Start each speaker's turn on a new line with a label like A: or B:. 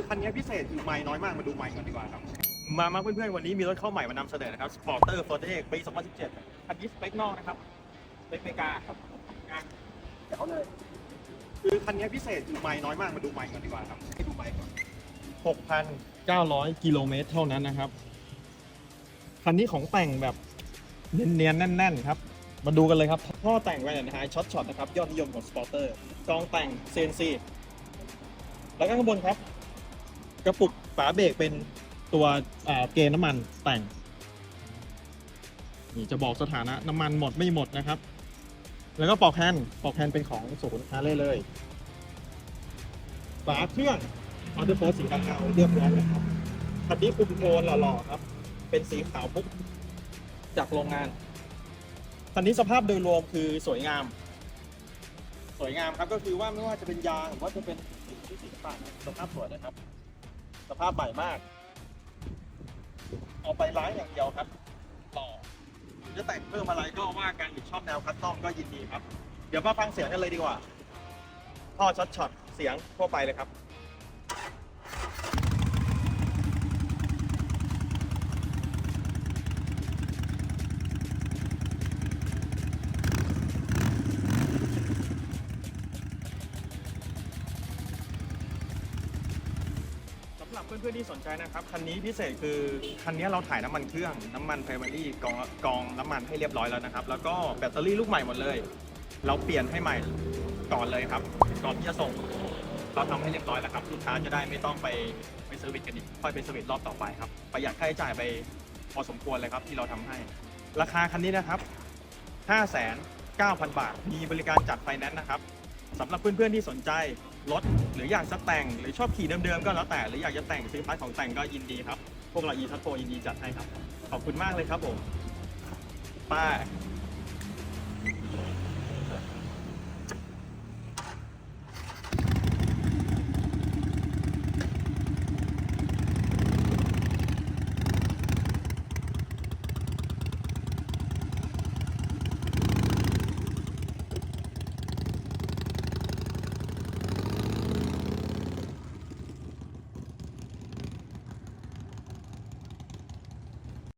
A: คือคันนี้พิเศษคือไม้น้อยมากมาดูไม้กันดีกว่าครับ มามาเพื่อนๆวันนี้มีรถเข้าใหม่มานำเสนอนะครับ Sporter f o r t e ปี 2017 คันนี้สเปคนอกนะครับสเปคเมกาครับงานเดี๋ยวเลย คือคันนี้พิเศษคือไม้น้อยมากมาดูไม้กันดีกว่าครับให้ดูไม้ก่อน6,900 กิโลเมตรเท่านั้นนะครับ คันนี้ของแต่งแบบเนียนๆแน่นๆครับ มาดูกันเลยครับท่อแต่งแวนไฮช็อตช็อตนะครับ ยอดนิยมของสปอร์เตอร์กองแต่ง CNC แล้วก็ข้างบนครับ กระปุกฝาเบรกเป็นตัวเกณฑ์น้ำมันแต่ง นี่จะบอกสถานะน้ำมันหมดไม่หมดนะครับ แล้วก็ปลอกแฮนปลอกแฮนเป็นของศูนย์ฮาร์เลยเลย ฝาเครื่องออเดอร์โฟสีขาวเรียบร้อยนะครับคันนี้คุมโทนหล่อๆครับ เป็นสีขาวปุ๊บจากโรงงานคันนี้สภาพโดยรวมคือสวยงาม สวยงามครับก็คือว่าไม่ว่าจะเป็นยางหรือว่าจะเป็นสีที่สีต่างสภาพสวยนะครับ สภาพใหม่มาก เอาไปล้างอย่างเดียวครับ ต่อจะแต่งเพิ่มอะไรก็ว่ากันหรือชอบแนวคัสตอมก็ยินดีครับ เดี๋ยวมาฟังเสียงกันเลยดีกว่าท่อช็อตช็อตเสียงทั่วไปเลยครับ สำหรับเพื่อนๆที่สนใจนะครับคันนี้พิเศษคือคันนี้เราถ่ายน้ำมันเครื่องน้ำมันไพรมารีกองกองน้ำมันให้เรียบร้อยแล้วนะครับ แล้วก็แบตเตอรี่ลูกใหม่หมดเลย เราเปลี่ยนให้ใหม่ก่อนเลยครับ ก่อนที่จะส่ง เราทำให้เรียบร้อยแล้วครับลูกค้าจะได้ไม่ต้องไปไปเซอร์วิสกันอีกค่อยไปเซอร์วิสรอบต่อไปครับประหยัดค่าใช้จ่ายไปพอสมควรเลยครับที่เราทำให้ ราคาคันนี้นะครับ 5,900บาท มีบริการจัดไฟแนนซ์นะครับ สำหรับเพื่อนๆที่สนใจรถหรืออยากจะแต่งหรือชอบขี่เดิมๆก็แล้วแต่หรืออยากจะแต่งซื้อพาร์ทของแต่งก็ยินดีครับ พวกเราอีทัตโฟยินดีจัดให้ครับ ขอบคุณมากเลยครับผมไป้า